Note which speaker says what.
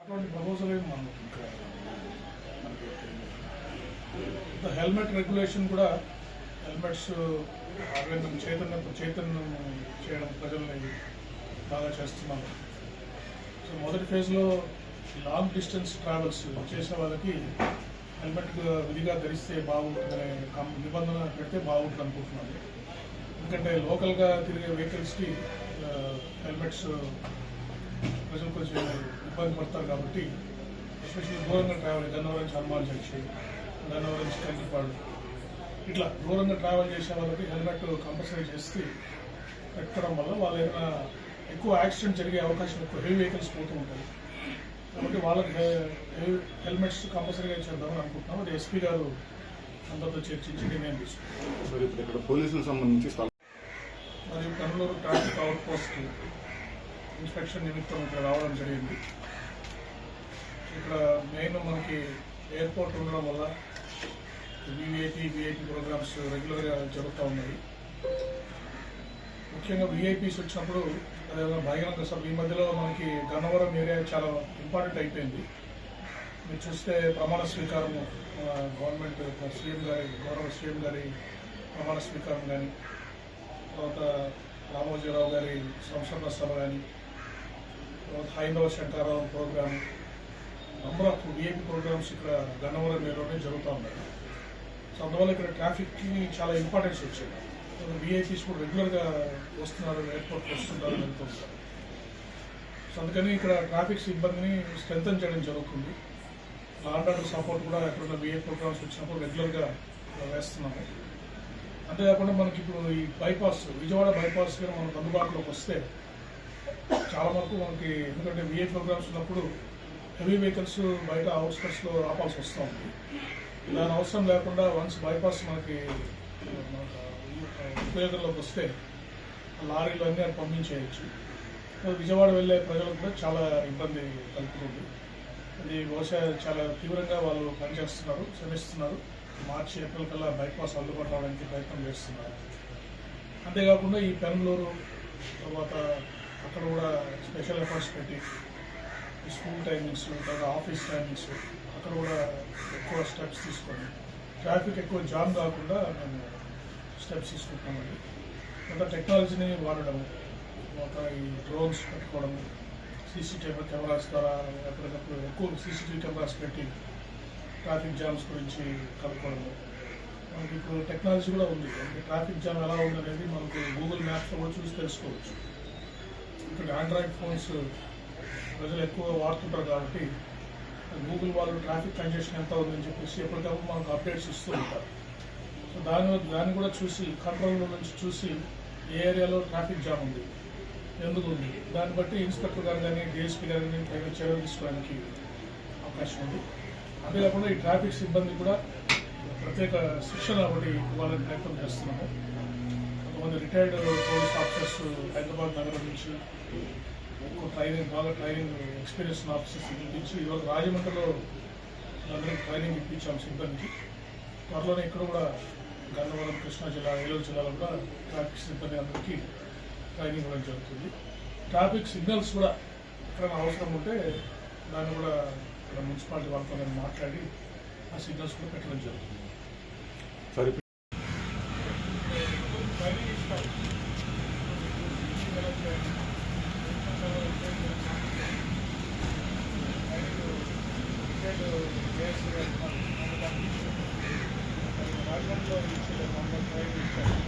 Speaker 1: అటువంటి ప్రపోజల్ ఏమి మనకు హెల్మెట్ రెగ్యులేషన్ కూడా హెల్మెట్స్ ఆర్గనైజ్ చైతన్యం చైతన్యం చేయడం ప్రజల్ని బాగా చేస్తున్నాము సో మొదటి ఫేజ్లో లాంగ్ డిస్టెన్స్ ట్రావెల్స్ చేసే వాళ్ళకి హెల్మెట్ విధిగా ధరిస్తే బాగుంటుందనే నిబంధన పెడితే బాగుంటుంది అనుకుంటున్నాను. ఎందుకంటే లోకల్గా తిరిగే వెహికల్స్కి హెల్మెట్స్ ప్రజలు కొంచెం ఇబ్బంది పడతారు కాబట్టి ఎస్పెషల్లీ దూరంగా ట్రావెల్ గన్నవరం నుంచి హనుమాన్ జంక్షన్ గన్నవరం నుంచి కంకిపాడు ఇట్లా దూరంగా ట్రావెల్ చేసే వాళ్ళకి హెల్మెట్ కంపల్సరీ చేస్తే పెట్టడం వల్ల వాళ్ళు ఏమైనా ఎక్కువ యాక్సిడెంట్ జరిగే అవకాశం ఎక్కువ హెవీ వెహికల్స్ పోతూ ఉంటాయి. కాబట్టి వాళ్ళకి హెల్మెట్స్ కంపల్సరీగా చేద్దామని అనుకుంటున్నాం అది ఎస్పీ గారు అందరితో చర్చించి నిర్ణయం
Speaker 2: ఇక్కడ పోలీసులకు సంబంధించి
Speaker 1: మరియు Kurnool traffic outpost inspection నిమిత్తం ఇక్కడ రావడం జరిగింది. ఇక్కడ మెయిన్ మనకి ఎయిర్పోర్ట్ ఉండడం వల్ల విఐపి విఐపి ప్రోగ్రామ్స్ రెగ్యులర్గా జరుగుతూ ఉన్నాయి. ముఖ్యంగా విఐపీస్ వచ్చినప్పుడు అదేవిధంగా బహిరంగ సభ ఈ మధ్యలో మనకి గన్నవరం ఏరియా చాలా ఇంపార్టెంట్ అయిపోయింది. మీరు చూస్తే ప్రమాణ స్వీకారం గవర్నమెంట్ సీఎం గారి గౌరవ సీఎం గారి ప్రమాణ స్వీకారం కానీ తర్వాత రామోజీరావు గారి సంసద సభ కానీ తర్వాత హైందవ Shankar Rao program number of VIP programs ఇక్కడ గన్నవరం ఏరియాలోనే జరుగుతూ ఉన్నాయి. సో అందువల్ల ఇక్కడ ట్రాఫిక్కి చాలా ఇంపార్టెన్స్ వచ్చింది. విఐపీస్ కూడా రెగ్యులర్గా వస్తున్నారు ఎయిర్పోర్ట్ వస్తుంటారు వెళ్తుంటారు సో అందుకని ఇక్కడ ట్రాఫిక్ సిబ్బందిని స్ట్రెంగ్తన్ చేయడం జరుగుతుంది. లాండ్ ఆర్డర్ సపోర్ట్ కూడా ఎక్కడున్న బిఏ ప్రోగ్రామ్స్ వచ్చినప్పుడు రెగ్యులర్గా వేస్తున్నాము అంతేకాకుండా మనకి ఇప్పుడు ఈ బైపాస్ విజయవాడ బైపాస్ మనకు అందుబాటులోకి వస్తే చాలా వరకు మనకి ఎందుకంటే బిఏ ప్రోగ్రామ్స్ ఉన్నప్పుడు హెవీ వెహికల్స్ బయట అవుట్స్కట్స్లో ఆపాల్సి వస్తూ ఉంది. దాని అవసరం లేకుండా వన్స్ బైపాస్ మనకి మనకు వస్తే లారీలు అన్నీ అది పంపించేయచ్చు. విజయవాడ వెళ్ళే ప్రజలకు కూడా చాలా ఇబ్బంది కలుగుతుంది. అది బహుశా చాలా తీవ్రంగా వాళ్ళు పనిచేస్తున్నారు శ్రమిస్తున్నారు. మార్చి ఏప్రిల్ కల్లా బైపాస్ అందుబాటు అవడానికి ప్రయత్నం చేస్తున్నారు. అంతేకాకుండా ఈ పెరంలూరు తర్వాత అక్కడ కూడా స్పెషల్ ఎఫర్ట్స్ పెట్టి స్కూల్ టైమింగ్స్ తర్వాత ఆఫీస్ టైమింగ్స్ అక్కడ కూడా ఎక్కువ స్టెప్స్ తీసుకొని ట్రాఫిక్ ఎక్కువ జామ్ కాకుండా మేము స్టెప్స్ తీసుకుంటున్నామండి. తర్వాత టెక్నాలజీని వాడడం ఒక ఈ డ్రోన్స్ పెట్టుకోవడం సీసీటీవీ కెమెరాస్ ద్వారా ఎప్పటికప్పుడు ఎక్కువ సీసీటీవీ కెమెరాస్ పెట్టి ట్రాఫిక్ జామ్స్ గురించి కనుక్కోవడం మనకి ఇప్పుడు టెక్నాలజీ కూడా ఉంది. అంటే ట్రాఫిక్ జామ్ ఎలా ఉందనేది మనకు గూగుల్ మ్యాప్స్లో కూడా చూసి తెలుసుకోవచ్చు. ఇక్కడ ఆండ్రాయిడ్ ఫోన్స్ ప్రజలు ఎక్కువ వాడుతుంటారు కాబట్టి గూగుల్ వాళ్ళు ట్రాఫిక్ కంజెషన్ ఎంత ఉందని చెప్పేసి ఎప్పటికప్పుడు మనకు అప్డేట్స్ ఇస్తూ ఉంటారు. సో దాని దాన్ని కూడా చూసి కంట్రోల్ రూమ్ నుంచి చూసి ఏ ఏరియాలో ట్రాఫిక్ జామ్ ఉంది ఎందుకు ఉంది? దాన్ని బట్టి ఇన్స్పెక్టర్ గారు కానీ డిఎస్పీ గారు కానీ పైన చర్యలు తీసుకోవడానికి అవకాశం ఉంది. అంతేకాకుండా ఈ ట్రాఫిక్ సిబ్బంది కూడా ప్రత్యేక శిక్షణ ఒకటి ఇవ్వాలని ప్రయత్నం చేస్తున్నాము. కొంతమంది రిటైర్డ్ పోలీస్ ఆఫీసర్స్ హైదరాబాద్ నగరం నుంచి ట్రైనింగ్ బాగా ట్రైనింగ్ ఎక్స్పీరియన్స్ ఆఫీసర్స్ ఇప్పించి ఈరోజు రాజమండ్రిలో అందరికి ట్రైనింగ్ ఇప్పించాం సిబ్బందికి. త్వరలోనే ఇక్కడ కూడా గన్నవరం కృష్ణా జిల్లా ఏలూరు జిల్లాలో కూడా ట్రాఫిక్ సిబ్బంది అందరికీ ట్రైనింగ్ ఇవ్వడం జరుగుతుంది. ట్రాఫిక్ సిగ్నల్స్ కూడా ఎక్కడైనా అవసరం ఉంటే దాన్ని కూడా ఇక్కడ మున్సిపాలిటీ వాళ్ళతో నేను మాట్లాడి ఆ సిగ్నల్స్ కూడా పెట్టడం జరుగుతుంది. ছিলেন মোহাম্মদ মহিউদ্দিন সাহেব